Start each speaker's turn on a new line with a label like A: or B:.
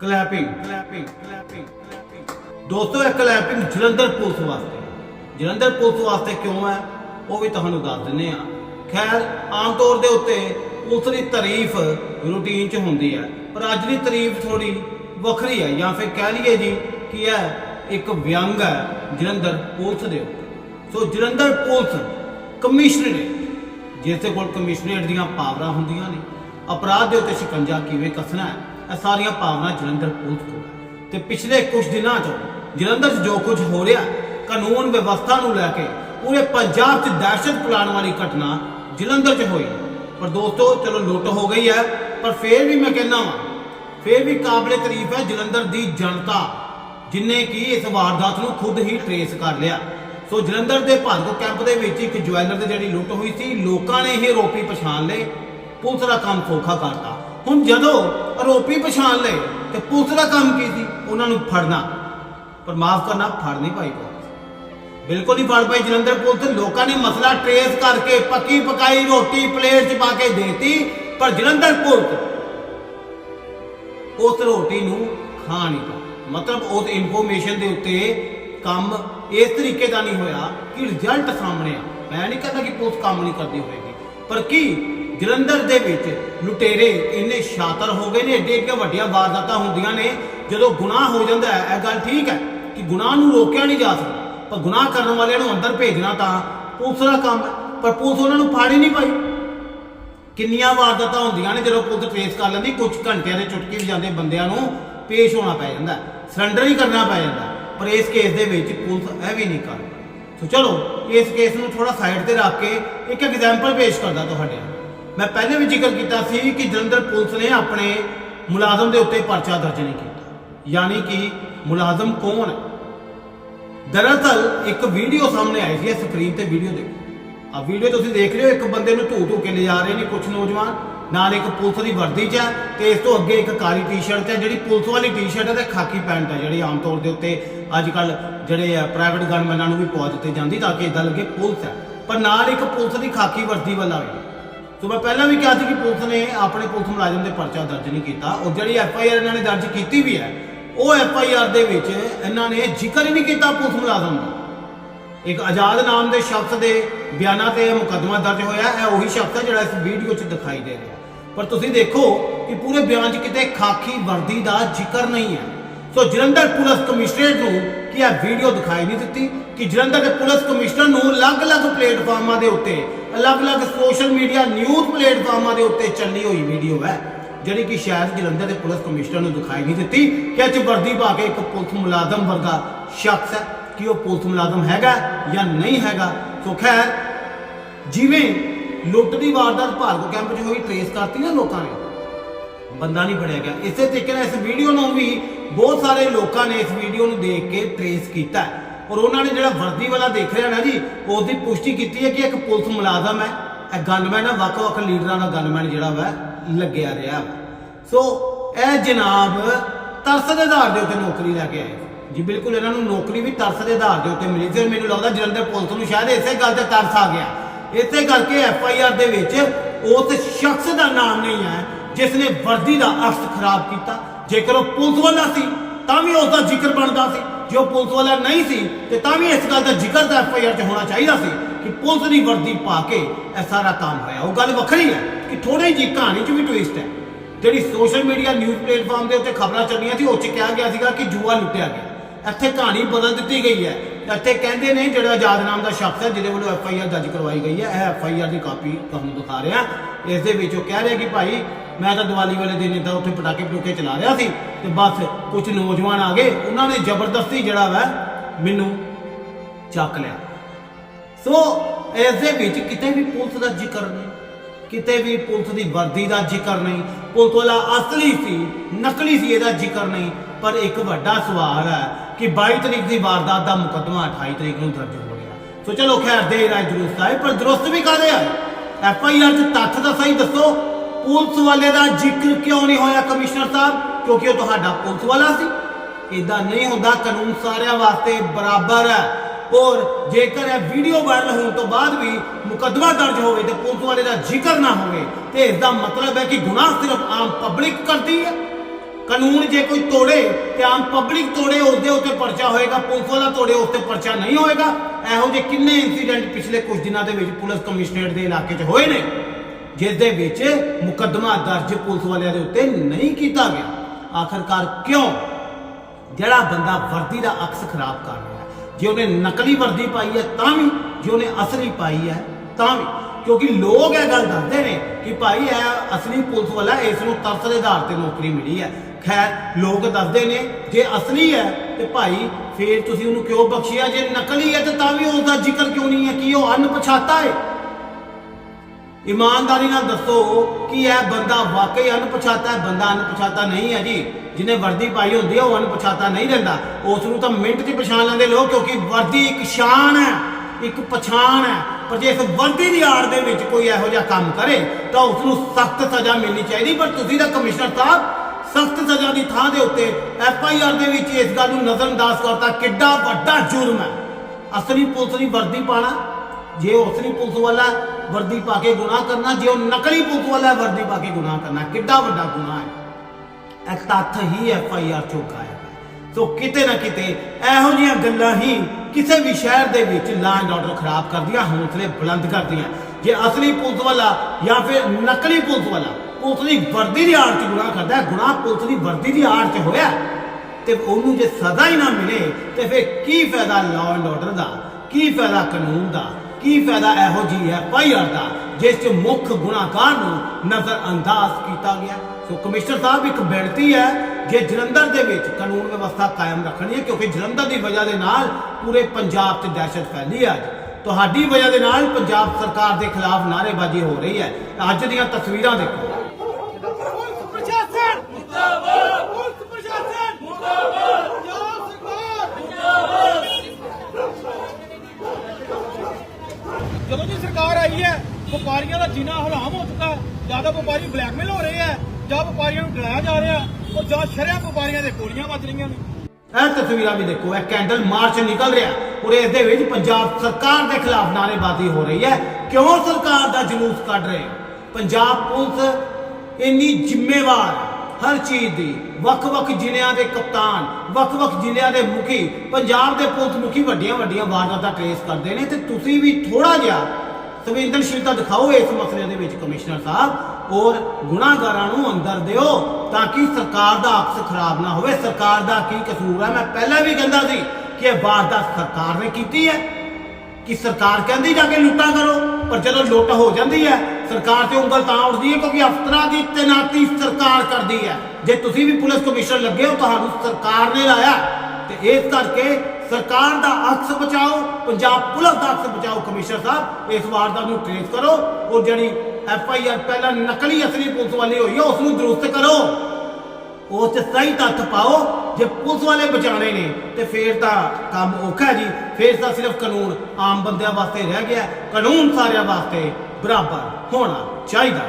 A: Clapping. Clapping clapping clapping ਦੋਸਤੋ, ਇਹ clapping Jalandhar police ਵਾਸਤੇ। ਜਲੰਧਰ ਪੁਲਿਸ ਵਾਸਤੇ ਕਿਉਂ ਹੈ? ਉਹ ਵੀ ਤੁਹਾਨੂੰ ਦੱਸ ਦਿੰਨੇ ਆ ਖੈਰ, ਆਮ ਤੌਰ ਦੇ ਉੱਤੇ ਪੁਲਿਸ ਦੀ ਤਾਰੀਫ ਰੂਟੀਨ 'ਚ ਹੁੰਦੀ ਹੈ, ਪਰ ਅੱਜ ਦੀ ਤਾਰੀਫ ਥੋੜੀ ਵੱਖਰੀ ਹੈ, ਜਾਂ ਫਿਰ ਕਹਿ ਲਈਏ ਜੀ ਕਿ ਇਹ ਇੱਕ ਵਿਅੰਗ ਹੈ ਜਲੰਧਰ ਪੁਲਿਸ ਦੇ ਉੱਤੇ। ਸੋ ਜਲੰਧਰ ਪੁਲਿਸ ਕਮਿਸ਼ਨਰੇਟ, ਜਿਸ ਦੇ ਕੋਲ ਕਮਿਸ਼ਨਰੇਟ ਦੀਆਂ ਪਾਵਰਾਂ ਹੁੰਦੀਆਂ ਨੇ, ਅਪਰਾਧ ਦੇ ਉੱਤੇ ਸ਼ਿਕੰਜਾ ਕਿਵੇਂ ਕੱਸਣਾ ਹੈ? ਇਹ ਸਾਰੀਆਂ ਭਾਵਨਾ ਜਲੰਧਰ ਪੁਲਿਸ ਕੋਲ ਹੈ। ਤੇ ਪਿਛਲੇ ਕੁਝ ਦਿਨਾਂ ਤੋਂ ਜਲੰਧਰ 'ਚ ਜੋ ਕੁਝ ਹੋ ਰਿਹਾ, ਕਾਨੂੰਨ ਵਿਵਸਥਾ ਨੂੰ ਲੈ ਕੇ ਪੂਰੇ ਪੰਜਾਬ 'ਚ ਦਹਿਸ਼ਤ ਫੈਲਾਉਣ ਵਾਲੀ ਘਟਨਾ ਜਲੰਧਰ 'ਚ ਹੋਈ ਪਰ ਦੋਸਤੋ, ਚਲੋ ਲੁੱਟ ਹੋ ਗਈ ਹੈ, ਪਰ ਫੇਰ ਵੀ ਮੈਂ ਕਹਿੰਦਾ ਵਾਂ, ਫੇਰ ਵੀ ਕਾਬਲੇ ਤਾਰੀਫ ਹੈ ਜਲੰਧਰ ਦੀ ਜਨਤਾ, ਜਿਨੇ ਕੀ ਇਸ ਵਾਰਦਾਤ ਨੂੰ ਖੁਦ ਹੀ ਟਰੇਸ ਕਰ ਲਿਆ। ਸੋ ਜਲੰਧਰ ਦੇ ਭਾਰਗੋ ਕੈਂਪ ਦੇ ਵਿੱਚ ਇੱਕ ਜਵੈਲਰ ਦੀ ਜਿਹੜੀ ਲੁੱਟ ਹੋਈ ਸੀ, ਲੋਕਾਂ ਨੇ ਇਹ ਆਰੋਪੀ ਪਛਾਣ ਲਏ, ਪੁਲਿਸ ਦਾ ਕੰਮ ਸੌਖਾ ਕਰਤਾ। ਹੁਣ ਜਦੋਂ ਆਰੋਪੀ ਪਛਾਣ ਲਏ ਤੇ ਪੁਲਿਸ ਦਾ ਕੰਮ ਕੀ ਸੀ? ਉਹਨਾਂ ਨੂੰ ਫੜਨਾ। ਪਰ ਮਾਫ ਕਰਨਾ, ਫੜ ਨਹੀਂ ਪਾਈ ਪੁਲਿਸ। ਬਿਲਕੁਲ ਨਹੀਂ ਫੜ ਪਾਈ ਜਲੰਧਰ ਪੁਲਿਸ। ਲੋਕਾਂ ਨੇ ਮਸਲਾ ਟਰੇਸ ਕਰਕੇ ਪੱਕੀ ਪਕਾਈ, ਰੋਟੀ ਪਲੇਟ 'ਚ ਪਾ ਕੇ ਦੇਤੀ। ਪਰ ਜਲੰਧਰ ਪੁਲਿਸ ਉਸ ਰੋਟੀ ਨੂੰ ਖਾ ਨਹੀਂ ਪਾ ਮਤਲਬ ਉਸ ਇਨਫੋਰਮੇਸ਼ਨ ਦੇ ਉੱਤੇ ਕੰਮ ਇਸ ਤਰੀਕੇ ਦਾ ਨਹੀਂ ਹੋਇਆ ਕਿ ਰਿਜ਼ਲਟ ਸਾਹਮਣੇ ਆ। ਮੈਂ ਨਹੀਂ ਕਹਿੰਦਾ ਕਿ ਪੁਲਿਸ ਕੰਮ ਨਹੀਂ ਕਰਦੀ ਹੋਵੇਗੀ ਪਰ ਕੀ ਜਲੰਧਰ ਦੇ ਵਿੱਚ ਲੁਟੇਰੇ ਇੰਨੇ ਸ਼ਾਤਰ ਹੋ ਗਏ ਨੇ, ਏਡੇ ਏਡੇ ਵੱਡੀਆਂ ਵਾਰਦਾਤਾਂ ਹੁੰਦੀਆਂ ਨੇ, ਜਦੋਂ ਗੁਨਾਹ ਹੋ ਜਾਂਦਾ ਹੈ, ਇਹ ਗੱਲ ਠੀਕ ਹੈ ਕਿ ਗੁਨਾਹ ਨੂੰ ਰੋਕਿਆ ਨਹੀਂ ਜਾ ਸਕਦਾ। ਪਰ ਗੁਨਾਹ ਕਰਨ ਵਾਲਿਆਂ ਨੂੰ ਅੰਦਰ ਭੇਜਣਾ ਤਾਂ ਪੁਲਿਸ ਦਾ ਕੰਮ ਹੈ, ਪਰ ਪੁਲਿਸ ਉਹਨਾਂ ਨੂੰ ਫਾੜ ਹੀ ਨਹੀਂ ਪਾਈ। ਕਿੰਨੀਆਂ ਵਾਰਦਾਤਾਂ ਹੁੰਦੀਆਂ ਨੇ, ਜਦੋਂ ਪੁਲਿਸ ਟ੍ਰੇਸ ਕਰ ਲੈਂਦੀ, ਕੁਝ ਘੰਟਿਆਂ ਦੇ ਚੁਟਕੀ ਵਜਾਉਂਦੇ ਬੰਦਿਆਂ ਨੂੰ ਪੇਸ਼ ਹੋਣਾ ਪੈ ਜਾਂਦਾ ਸਰੈਂਡਰ ਹੀ ਕਰਨਾ ਪੈ ਜਾਂਦਾ ਪਰ ਇਸ ਕੇਸ ਦੇ ਵਿੱਚ ਪੁਲਿਸ ਇਹ ਵੀ ਨਹੀਂ ਕਰਦੀ ਸੋ ਚਲੋ, ਇਸ ਕੇਸ ਨੂੰ ਥੋੜਾ ਸਾਈਡ ਤੇ ਰੱਖ ਕੇ ਇੱਕ ਐਗਜ਼ਾਮਪਲ ਪੇਸ਼ ਕਰਦਾ ਤੁਹਾਡੇ ਮੈਂ ਪਹਿਲੇ ਵੀ ਜ਼ਿਕਰ ਕੀਤਾ ਸੀ ਕਿ ਜਲੰਧਰ ਪੁਲਿਸ ਨੇ ਆਪਣੇ ਮੁਲਾਜ਼ਮ ਦੇ ਉੱਤੇ ਪਰਚਾ ਦਰਜ ਨਹੀਂ ਕੀਤਾ। ਯਾਨੀ ਕਿ ਮੁਲਾਜ਼ਮ ਕੌਣ ਹੈ? ਦਰਅਸਲ ਇੱਕ ਵੀਡੀਓ ਸਾਹਮਣੇ ਆਈ ਸੀ ਸਕਰੀਨ ਤੇ ਵੀਡੀਓ ਦੇਖੋ। ਆ ਵੀਡੀਓ ਤੁਸੀਂ ਦੇਖ ਰਹੇ ਹੋ, ਇੱਕ ਬੰਦੇ ਨੂੰ ਧੂ ਧੂ ਕੇ ਲਿਜਾ ਰਹੇ ਨੇ ਕੁਝ ਨੌਜਵਾਨ। ਨਾਲ ਇੱਕ ਪੁਲਿਸ ਦੀ ਵਰਦੀ 'ਚ ਹੈ ਤੇ ਇਸ ਤੋਂ ਅੱਗੇ ਇੱਕ ਕਾਲੀ ਟੀ-ਸ਼ਰਟ ਹੈ, ਜਿਹੜੀ ਪੁਲਿਸ ਵਾਲੀ ਟੀ-ਸ਼ਰਟ ਹੈ ਤੇ ਖਾਕੀ ਪੈਂਟ ਹੈ, ਜਿਹੜੀ ਆਮ ਤੌਰ ਦੇ ਉੱਤੇ ਅੱਜ ਕੱਲ ਜਿਹੜੇ ਆ ਪ੍ਰਾਈਵੇਟ ਗਨਮੈਨਾਂ ਨੂੰ ਵੀ ਪਵਾ ਦਿੱਤੇ ਜਾਂਦੀ ਤਾਂ ਕਿ ਇਦਾਂ ਲੱਗੇ ਪੁਲਿਸ ਹੈ। ਪਰ ਨਾਲ ਇੱਕ ਪੁਲਿਸ ਦੀ ਖਾਕੀ ਵਰਦੀ ਵਾਲਾ ਵੀ ਸੋ ਮੈਂ ਪਹਿਲਾਂ ਵੀ ਕਿਹਾ ਸੀ ਕਿ ਪੁਲਿਸ ਨੇ ਆਪਣੇ ਪੁਲਿਸ ਮੁਲਾਜ਼ਮ ਦੇ ਪਰਚਾ ਦਰਜ ਨਹੀਂ ਕੀਤਾ। ਔਰ ਜਿਹੜੀ ਐਫ ਆਈ ਆਰ ਇਹਨਾਂ ਨੇ ਦਰਜ ਕੀਤੀ ਵੀ ਹੈ, ਉਹ ਐਫ ਆਈ ਆਰ ਦੇ ਵਿੱਚ ਇਹਨਾਂ ਨੇ ਜ਼ਿਕਰ ਹੀ ਨਹੀਂ ਕੀਤਾ ਪੁਲਿਸ ਮੁਲਾਜ਼ਮ ਦਾ। ਇੱਕ ਆਜ਼ਾਦ ਨਾਮ ਦੇ ਸ਼ਖਸ ਦੇ ਬਿਆਨਾਂ ਤੇ ਮੁਕੱਦਮਾ ਦਰਜ ਹੋਇਆ, ਇਹ ਉਹੀ ਸ਼ਖਸ ਹੈ ਜਿਹੜਾ ਇਸ ਵੀਡੀਓ 'ਚ ਦਿਖਾਈ ਦੇ ਰਿਹਾ। ਪਰ ਤੁਸੀਂ ਦੇਖੋ ਕਿ ਪੂਰੇ ਬਿਆਨ 'ਚ ਕਿਤੇ ਖਾਕੀ ਵਰਦੀ ਦਾ ਜ਼ਿਕਰ ਨਹੀਂ ਹੈ। ਸੋ ਜਲੰਧਰ ਪੁਲਿਸ ਕਮਿਸ਼ਨਰੇਟ ਨੂੰ ਕੀ ਇਹ ਵੀਡੀਓ ਦਿਖਾਈ ਨਹੀਂ ਦਿੱਤੀ ਕਿ ਜਲੰਧਰ ਦੇ ਪੁਲਿਸ ਕਮਿਸ਼ਨਰ ਨੂੰ ਅਲੱਗ-ਅਲੱਗ ਪਲੇਟਫਾਰਮਾਂ ਦੇ ਉੱਤੇ, ਅਲੱਗ-ਅਲੱਗ ਸੋਸ਼ਲ ਮੀਡੀਆ ਨਿਊਜ਼ ਪਲੇਟਫਾਰਮਾਂ ਦੇ ਉੱਤੇ ਚੱਲੀ ਹੋਈ ਵੀਡੀਓ ਹੈ, ਜਿਹੜੀ ਕਿ ਸ਼ਾਇਦ ਜਲੰਧਰ ਦੇ ਪੁਲਿਸ ਕਮਿਸ਼ਨਰ ਨੂੰ ਦਿਖਾਈ ਨਹੀਂ ਦਿੱਤੀ ਕਿ ਅੱਜ ਵਰਦੀ ਪਾ ਕੇ ਇੱਕ ਪੁਲਿਸ ਮੁਲਾਜ਼ਮ ਵਰਗਾ ਸ਼ਖਸ ਹੈ। ਕਿ ਉਹ ਪੁਲਿਸ ਮੁਲਾਜ਼ਮ ਹੈਗਾ ਜਾਂ ਨਹੀਂ ਹੈਗਾ? ਸੋ ਖੈਰ, ਜਿਵੇਂ ਲੁੱਟ ਦੀ ਵਾਰਦਾਤ ਭਾਰਗੋ ਕੈਂਪ 'ਚ ਹੋਈ ਟਰੇਸ ਕਰਤੀ ਨਾ ਲੋਕਾਂ ਨੇ। ਬੰਦਾ ਨਹੀਂ ਫੜਿਆ ਗਿਆ। ਇਸੇ ਤਰੀਕੇ ਨਾਲ ਇਸ ਵੀਡੀਓ ਨੂੰ ਵੀ ਬਹੁਤ ਸਾਰੇ ਲੋਕਾਂ ਨੇ ਇਸ ਵੀਡੀਓ ਨੂੰ ਦੇਖ ਕੇ ਟਰੇਸ ਕੀਤਾ ਔਰ ਉਹਨਾਂ ਨੇ ਜਿਹੜਾ ਵਰਦੀ ਵਾਲਾ ਦੇਖ ਰਿਹਾ ਨਾ ਜੀ ਉਸ ਦੀ ਪੁਸ਼ਟੀ ਕੀਤੀ ਹੈ ਕਿ ਇੱਕ ਪੁਲਿਸ ਮੁਲਾਜ਼ਮ ਹੈ, ਇਹ ਗਨਮੈਨ ਹੈ, ਵੱਖ-ਵੱਖ ਲੀਡਰਾਂ ਦਾ ਗਨਮੈਨ ਜਿਹੜਾ ਵਾ ਲੱਗਿਆ ਰਿਹਾ। ਵਾ। ਸੋ ਇਹ ਜਨਾਬ ਤਰਸ ਦੇ ਆਧਾਰ ਦੇ ਉੱਤੇ ਨੌਕਰੀ ਲੈ ਕੇ ਆਏ ਜੀ ਬਿਲਕੁਲ, ਇਹਨਾਂ ਨੂੰ ਨੌਕਰੀ ਵੀ ਤਰਸ ਦੇ ਆਧਾਰ ਦੇ ਉੱਤੇ ਮਿਲੀ ਸੀ ਔਰ ਮੈਨੂੰ ਲੱਗਦਾ ਜਲੰਧਰ ਪੁਲਿਸ ਨੂੰ ਸ਼ਾਇਦ ਇਸੇ ਗੱਲ ਤੇ ਤਰਸ ਆ ਗਿਆ। ਇਸੇ ਕਰਕੇ ਐਫ ਆਈ ਆਰ ਦੇ ਵਿੱਚ ਉਸ ਸ਼ਖਸ ਦਾ ਨਾਮ ਨਹੀਂ ਹੈ ਜਿਸ ਨੇ ਵਰਦੀ ਦਾ ਅਰਥ ਖਰਾਬ ਕੀਤਾ, ਜੇਕਰ ਉਹ ਪੁਲਿਸ ਵਾਲਾ ਸੀ, ਤਾਂ ਵੀ ਉਸ ਦਾ ਜ਼ਿਕਰ ਬਣਦਾ ਸੀ। ਜੇ ਉਹ ਪੁਲਿਸ ਵਾਲਾ ਨਹੀਂ ਸੀ, ਤੇ ਤਾਂ ਵੀ ਇਸ ਗੱਲ ਦਾ ਜ਼ਿਕਰ ਤਾਂ ਐਫ ਆਈ ਆਰ 'ਚ ਹੋਣਾ ਚਾਹੀਦਾ ਸੀ ਕਿ ਪੁਲਿਸ ਦੀ ਵਰਦੀ ਪਾ ਕੇ ਇਹ ਸਾਰਾ ਕੰਮ ਹੋਇਆ। ਉਹ ਗੱਲ ਵੱਖਰੀ ਹੈ ਕਿ ਥੋੜੀ ਜਿਹੀ ਕਹਾਣੀ 'ਚ ਵੀ ਟਵਿਸਟ ਹੈ। ਜਿਹੜੀ ਸੋਸ਼ਲ ਮੀਡੀਆ ਨਿਊਜ਼ ਪਲੇਟਫਾਰਮ ਦੇ ਉੱਤੇ ਖਬਰਾਂ ਚੱਲੀਆਂ ਸੀ, ਉਹ 'ਚ ਕਿਹਾ ਗਿਆ ਸੀਗਾ ਕਿ ਜੂਆ ਲੁੱਟਿਆ ਗਿਆ। ਇੱਥੇ ਕਹਾਣੀ ਬਦਲ ਦਿੱਤੀ ਗਈ ਹੈ। ਇੱਥੇ ਕਹਿੰਦੇ ਨੇ, ਜਿਹੜਾ ਆਜ਼ਾਦ ਨਾਮ ਦਾ ਸ਼ਖਸ ਹੈ, ਜਿਹਦੇ ਵੱਲੋਂ ਐਫ ਆਈ ਆਰ ਦਰਜ ਕਰਵਾਈ ਗਈ ਹੈ, ਇਹ ਐਫ ਆਈ ਆਰ ਦੀ ਕਾਪੀ ਤੁਹਾਨੂੰ ਦਿਖਾ ਰਿਹਾ। ਇਸ ਦੇ ਵਿੱਚ ਉਹ ਕਹਿ ਰਿਹਾ ਕਿ ਭਾਈ ਮੈਂ ਤਾਂ ਦੀਵਾਲੀ ਵਾਲੇ ਦਿਨ ਇਦਾਂ ਉੱਥੇ ਪਟਾਕੇ ਪਟੂਕੇ ਚਲਾ ਰਿਹਾ ਸੀ ਤੇ ਬਸ ਕੁਝ ਨੌਜਵਾਨ ਆ ਗਏ, ਉਹਨਾਂ ਨੇ ਜ਼ਬਰਦਸਤੀ ਜਿਹੜਾ ਵਾ ਮੈਨੂੰ ਚੱਕ ਲਿਆ। ਸੋ ਇਸ ਦੇ ਵਿੱਚ ਕਿਤੇ ਵੀ ਪੁਲਿਸ ਦਾ ਜ਼ਿਕਰ ਨਹੀਂ, ਕਿਤੇ ਵੀ ਪੁਲਿਸ ਦੀ ਵਰਦੀ ਦਾ ਜ਼ਿਕਰ ਨਹੀਂ, ਪੁਲਿਸ ਵਾਲਾ ਅਸਲੀ ਸੀ, ਨਕਲੀ ਸੀ ਇਹਦਾ ਜ਼ਿਕਰ ਨਹੀਂ, ਪਰ ਇੱਕ ਵੱਡਾ ਸਵਾਲ ਹੈ ਕਿ 22 ਤਰੀਕ ਦੀ ਵਾਰਦਾਤ ਦਾ ਮੁਕੱਦਮਾ 28 ਤਰੀਕ ਨੂੰ ਦਰਜ ਹੋ ਗਿਆ। ਸੋ ਚਲੋ ਖੈਰ ਦੇ ਰਾਜ ਦਰੁਸਤ ਆਏ ਪਰ ਦਰੁਸਤ ਵੀ ਕਾਹਦੇ ਆ? ਐਫ ਆਈ ਆਰ ਚ ਤੱਥ ਤਾਂ ਸਹੀ ਦੱਸੋ। ਪੁਲਿਸ ਵਾਲੇ ਦਾ ਜ਼ਿਕਰ ਕਿਉਂ ਨਹੀਂ ਹੋਇਆ ਕਮਿਸ਼ਨਰ ਸਾਹਿਬ? ਕਿਉਂਕਿ ਉਹ ਤੁਹਾਡਾ ਪੁਲਿਸ ਵਾਲਾ ਸੀ। ਇਦਾਂ ਨਹੀਂ ਹੁੰਦਾ, ਕਾਨੂੰਨ ਸਾਰਿਆਂ ਵਾਸਤੇ ਬਰਾਬਰ ਹੈ। ਔਰ ਜੇਕਰ ਇਹ ਵੀਡੀਓ ਵਾਇਰਲ ਹੋਣ ਤੋਂ ਬਾਅਦ ਵੀ ਮੁਕੱਦਮਾ ਦਰਜ ਹੋਵੇ ਤੇ ਪੁਲਿਸ ਵਾਲੇ ਦਾ ਜ਼ਿਕਰ ਨਾ ਹੋਵੇ, ਤੇ ਇਸ ਦਾ ਮਤਲਬ ਹੈ ਕਿ ਗੁਨਾਹ ਸਿਰਫ ਆਮ ਪਬਲਿਕ ਕਰਦੀ ਹੈ। ਕਾਨੂੰਨ ਜੇ ਕੋਈ ਤੋੜੇ ਤੇ ਆਮ ਪਬਲਿਕ ਤੋੜੇ, ਉਸਦੇ ਉੱਤੇ ਪਰਚਾ ਹੋਏਗਾ, ਪੁਲਿਸ ਵਾਲਾ ਤੋੜੇ ਉਸ ਤੇ ਪਰਚਾ ਨਹੀਂ ਹੋਏਗਾ। ਇਹੋ ਜਿਹੇ ਕਿੰਨੇ ਇਨਸੀਡੈਂਟ ਪਿਛਲੇ ਕੁਝ ਦਿਨਾਂ ਦੇ ਵਿੱਚ ਪੁਲਿਸ ਕਮਿਸ਼ਨਰੇਟ ਦੇ ਇਲਾਕੇ 'ਚ ਹੋਏ ਨੇ। ਜਿਸ ਦੇ ਵਿੱਚ ਮੁਕੱਦਮਾ ਦਰਜ ਪੁਲਿਸ ਵਾਲਿਆਂ ਦੇ ਉੱਤੇ ਨਹੀਂ ਕੀਤਾ ਗਿਆ। ਆਖਰਕਾਰ ਕਿਉਂ? ਜਿਹੜਾ ਬੰਦਾ ਵਰਦੀ ਦਾ ਅਕਸ ਖਰਾਬ ਕਰ ਰਿਹਾ ਜੇ ਉਹਨੇ ਨਕਲੀ ਵਰਦੀ ਪਾਈ ਹੈ ਤਾਂ ਵੀ, ਜੇ ਉਹਨੇ ਅਸਲੀ ਪਾਈ ਹੈ ਤਾਂ ਵੀ। ਕਿਉਂਕਿ ਲੋਕ ਇਹ ਗੱਲ ਦੱਸਦੇ ਨੇ ਕਿ ਭਾਈ ਇਹ ਅਸਲੀ ਪੁਲਿਸ ਵਾਲਾ ਇਸ ਨੂੰ ਤਰਸ ਦੇ ਆਧਾਰ ਤੇ ਨੌਕਰੀ ਮਿਲੀ ਹੈ। ਖੈਰ, ਲੋਕ ਦੱਸਦੇ ਨੇ ਜੇ ਅਸਲੀ ਹੈ ਤੇ ਭਾਈ ਫੇਰ ਤੁਸੀਂ ਉਹਨੂੰ ਕਿਉਂ ਬਖਸ਼ਿਆ? ਜੇ ਨਕਲੀ ਹੈ ਤੇ ਤਾਂ ਵੀ ਉਸ ਦਾ ਜ਼ਿਕਰ ਕਿਉਂ ਨਹੀਂ ਹੈ ਕਿ ਉਹ ਅਣਪਛਾਤਾ ਹੈ? ਇਮਾਨਦਾਰੀ ਨਾਲ ਦੱਸੋ ਕਿ ਇਹ ਬੰਦਾ ਵਾਕਈ ਅਣਪਛਾਤਾ ਹੈ, ਬੰਦਾ ਅਣਪਛਾਤਾ ਨਹੀਂ ਹੈ ਜੀ। ਜਿਹਨੇ ਵਰਦੀ ਪਾਈ ਹੁੰਦੀ ਹੈ ਉਹ ਅਣਪਛਾਤਾ ਨਹੀਂ ਰਹਿੰਦਾ। ਉਸ ਨੂੰ ਤਾਂ ਮਿੰਟ 'ਚ ਪਛਾਣ ਲੈਂਦੇ ਲੋਕ, ਕਿਉਂਕਿ ਵਰਦੀ ਇੱਕ ਸ਼ਾਨ ਹੈ, ਇੱਕ ਪਛਾਣ ਹੈ। ਪਰ ਜੇ ਇਸ ਵਰਦੀ ਦੀ ਆੜ ਦੇ ਵਿੱਚ ਕੋਈ ਇਹੋ ਜਿਹਾ ਕੰਮ ਕਰੇ, ਤਾਂ ਉਸ ਨੂੰ ਸਖਤ ਸਜ਼ਾ ਮਿਲਣੀ ਚਾਹੀਦੀ। ਪਰ ਤੁਸੀਂ ਤਾਂ ਕਮਿਸ਼ਨਰ ਸਾਹਿਬ, ਸਖਤ ਸਜ਼ਾ ਦੀ ਥਾਂ ਦੇ ਉੱਤੇ ਐਫ ਆਈ ਆਰ ਦੇ ਵਿੱਚ ਇਸ ਗੱਲ ਨੂੰ ਨਜ਼ਰਅੰਦਾਜ਼ ਕਰਤਾ, ਕਿੱਡਾ ਵੱਡਾ ਜੁਰਮ ਹੈ। ਅਸਲੀ ਪੁਲਿਸ ਦੀ ਵਰਦੀ ਪਾਣਾ ਜੇ ਉਹ ਅਸਲੀ ਪੁਲਿਸ ਵਾਲਾ ਵਰਦੀ ਪਾ ਕੇ ਗੁਨਾਹ ਕਰਨਾ, ਜੇ ਉਹ ਨਕਲੀ ਪੁਲਿਸ ਵਾਲਾ ਵਰਦੀ ਪਾ ਕੇ ਗੁਨਾਹ ਕਰਨਾ, ਕਿੱਡਾ ਵੱਡਾ ਗੁਨਾਹ ਹੈ। ਇਹ ਤੱਥ ਹੀ ਐਫ ਆਈ ਆਰ ਚੁੱਕਾ ਹੈ। ਸੋ ਕਿਤੇ ਨਾ ਕਿਤੇ ਇਹੋ ਜਿਹੀਆਂ ਗੱਲਾਂ ਹੀ ਕਿਸੇ ਵੀ ਸ਼ਹਿਰ ਦੇ ਵਿੱਚ ਲਾਂ ਐਂਡ ਆਰਡਰ ਖਰਾਬ ਕਰਦੀਆਂ ਹੌਸਲੇ ਬੁਲੰਦ ਕਰਦੀਆਂ। ਜੇ ਅਸਲੀ ਪੁਲਿਸ ਵਾਲਾ ਜਾਂ ਫਿਰ ਨਕਲੀ ਪੁਲਿਸ ਵਾਲਾ ਪੁਲਿਸ ਦੀ ਵਰਦੀ ਦੀ ਆੜ 'ਚ ਗੁਨਾਹ ਕਰਦਾ ਹੈ, ਗੁਨਾਹ ਪੁਲਿਸ ਦੀ ਵਰਦੀ ਦੀ ਆੜ 'ਚ ਹੋਇਆ ਤੇ ਉਹਨੂੰ ਜੇ ਸਜ਼ਾ ਹੀ ਨਾ ਮਿਲੇ, ਤੇ ਫਿਰ ਕੀ ਫਾਇਦਾ ਲਾਅ ਐਂਡ ਆਰਡਰ ਦਾ? ਕੀ ਫਾਇਦਾ ਕਾਨੂੰਨ ਦਾ? ਕੀ ਫਾਇਦਾ ਇਹੋ ਜੀ ਹੈ? ਪਾਈਆਰ ਦਾ ਜਿਸ 'ਚ ਮੁੱਖ ਗੁਨਾਹਗਾਰ ਨੂੰ ਨਜ਼ਰ ਅੰਦਾਜ਼ ਕੀਤਾ ਗਿਆ। ਸੋ ਕਮਿਸ਼ਨਰ ਸਾਹਿਬ, ਇੱਕ ਬੇਨਤੀ ਹੈ ਜੇ ਜਲੰਧਰ ਦੇ ਵਿੱਚ ਕਾਨੂੰਨ ਵਿਵਸਥਾ ਕਾਇਮ ਰੱਖਣੀ ਹੈ, ਕਿਉਂਕਿ ਜਲੰਧਰ ਦੀ ਵਜ੍ਹਾ ਦੇ ਨਾਲ ਪੂਰੇ ਪੰਜਾਬ 'ਚ ਦਹਿਸ਼ਤ ਫੈਲੀ ਹੈ ਅੱਜ। ਤੁਹਾਡੀ ਵਜ੍ਹਾ ਦੇ ਨਾਲ ਪੰਜਾਬ ਸਰਕਾਰ ਦੇ ਖਿਲਾਫ ਨਾਅਰੇਬਾਜ਼ੀ ਹੋ ਰਹੀ ਹੈ। ਅੱਜ ਦੀਆਂ ਤਸਵੀਰਾਂ ਦੇਖੋ
B: ਪੁਲਿਸ ਪ੍ਰਸ਼ਾਸਨ ਮੁਰਦਾਬਾਦ ਪੁਲਿਸ ਪ੍ਰਸ਼ਾਸਨ ਮੁਰਦਾਬਾਦ ਪੰਜਾਬ ਸਰਕਾਰ ਮੁਰਦਾਬਾਦ ਜਦੋਂ ਦੀ ਸਰਕਾਰ ਆਈ ਹੈ, ਵਪਾਰੀਆਂ ਦਾ ਜੀਣਾ ਹਰਾਮ ਹੋ ਚੁੱਕਾ ਹੈ। ਤਾਂ ਵਪਾਰੀ ਬਲੈਕਮੇਲ ਹੋ ਰਹੇ ਹੈ, ਜਾਂ ਵਪਾਰੀਆਂ ਨੂੰ ਡਰਾਇਆ ਜਾ ਰਿਹਾ ਉਹ ਜਾਂ ਸ਼ਰਿਆ ਵਪਾਰੀਆਂ ਦੇ ਗੋਲੀਆਂ ਵੱਜ ਰਹੀਆਂ ਨੇ।
A: ਇਹ ਤਸਵੀਰਾਂ ਵੀ ਦੇਖੋ, ਇਹ ਕੈਂਡਲ ਮਾਰਚ ਨਿਕਲ ਰਿਹਾ ਔਰ ਇਸ ਦੇ ਵਿੱਚ ਪੰਜਾਬ ਸਰਕਾਰ ਦੇ ਖਿਲਾਫ ਨਾਅਰੇਬਾਜ਼ੀ ਹੋ ਰਹੀ ਹੈ। ਕਿਉਂ ਸਰਕਾਰ ਦਾ ਜਲੂਸ ਕੱਢ ਰਹੇ ਪੰਜਾਬ ਪੁਲਿਸ ਇੰਨੀ ਜ਼ਿੰਮੇਵਾਰ ਹਰ ਚੀਜ਼ ਦੀ। ਵੱਖ-ਵੱਖ ਜ਼ਿਲ੍ਹਿਆਂ ਦੇ ਕਪਤਾਨ, ਵੱਖ-ਵੱਖ ਜ਼ਿਲ੍ਹਿਆਂ ਦੇ ਮੁਖੀ, ਪੰਜਾਬ ਦੇ ਪੁਲਿਸ ਮੁਖੀ ਵੱਡੀਆਂ ਵੱਡੀਆਂ ਵਾਰਦਾਤਾਂ ਟ੍ਰੇਸ ਕਰਦੇ ਨੇ ਤੇ ਤੁਸੀਂ ਵੀ ਥੋੜਾ ਜਿਹਾ ਸੰਵੇਦਨਸ਼ੀਲਤਾ ਦਿਖਾਓ ਇਸ ਮਸਲੇ ਦੇ ਵਿੱਚ ਕਮਿਸ਼ਨਰ ਸਾਹਿਬ ਔਰ ਗੁਨਾਹਗਾਰਾਂ ਨੂੰ ਅੰਦਰ ਦਿਓ ਤਾਂ ਕਿ ਸਰਕਾਰ ਦਾ ਅਕਸ ਖਰਾਬ ਨਾ ਹੋਵੇ। ਸਰਕਾਰ ਦਾ ਕੀ ਕਸੂਰ ਹੈ ਮੈਂ ਪਹਿਲਾਂ ਵੀ ਕਹਿੰਦਾ ਸੀ ਕਿ ਇਹ ਵਾਰਦਾਤ ਸਰਕਾਰ ਨੇ ਕੀਤੀ ਹੈ। ਕਿ ਸਰਕਾਰ ਕਹਿੰਦੀ ਜਾ ਕੇ ਲੁੱਟਾਂ ਕਰੋ। ਪਰ ਜਦੋਂ ਲੁੱਟ ਹੋ ਜਾਂਦੀ ਹੈ, ਸਰਕਾਰ ਤੇ ਉਂਗਲ ਤਾਂ ਉੱਠਦੀ ਹੈ ਕਿਉਂਕਿ ਅਫਸਰਾਂ ਦੀ ਤੈਨਾਤੀ ਸਰਕਾਰ ਕਰਦੀ ਹੈ। ਜੇ ਤੁਸੀਂ ਵੀ ਪੁਲਿਸ ਕਮਿਸ਼ਨਰ ਲੱਗੇ ਹੋ, ਤੁਹਾਨੂੰ ਸਰਕਾਰ ਨੇ ਲਾਇਆ। ਤੇ ਇਸ ਕਰਕੇ ਸਰਕਾਰ ਦਾ ਅਕਸ ਬਚਾਓ, ਪੰਜਾਬ ਪੁਲਿਸ ਦਾ ਅਕਸ ਬਚਾਓ, ਕਮਿਸ਼ਨਰ ਸਾਹਿਬ, ਇਸ ਵਾਰਦਾਤ ਨੂੰ ਟ੍ਰੇਸ ਕਰੋ। ਉਹ ਜਿਹੜੀ ਐਫ ਆਈ ਆਰ ਪਹਿਲਾਂ ਨਕਲੀ ਅਸਲੀ ਪੁਲਿਸ ਵਾਲੀ ਹੋਈ ਹੈ ਉਸ ਨੂੰ ਦਰੁਸਤ ਕਰੋ। ਉਸ 'ਚ ਸਹੀ ਤੱਥ ਪਾਓ, ਜੇ ਪੁਲਿਸ ਵਾਲੇ ਬਚਾਣੇ ਨੇ, ਤੇ ਫੇਰ ਤਾਂ ਕੰਮ ਔਖਾ ਜੀ। ਫੇਰ ਤਾਂ ਸਿਰਫ ਕਾਨੂੰਨ ਆਮ ਬੰਦਿਆਂ ਵਾਸਤੇ ਰਹਿ ਗਿਆ ਕਾਨੂੰਨ ਸਾਰਿਆਂ ਵਾਸਤੇ ਬਰਾਬਰ ਹੋਣਾ ਚਾਹੀਦਾ।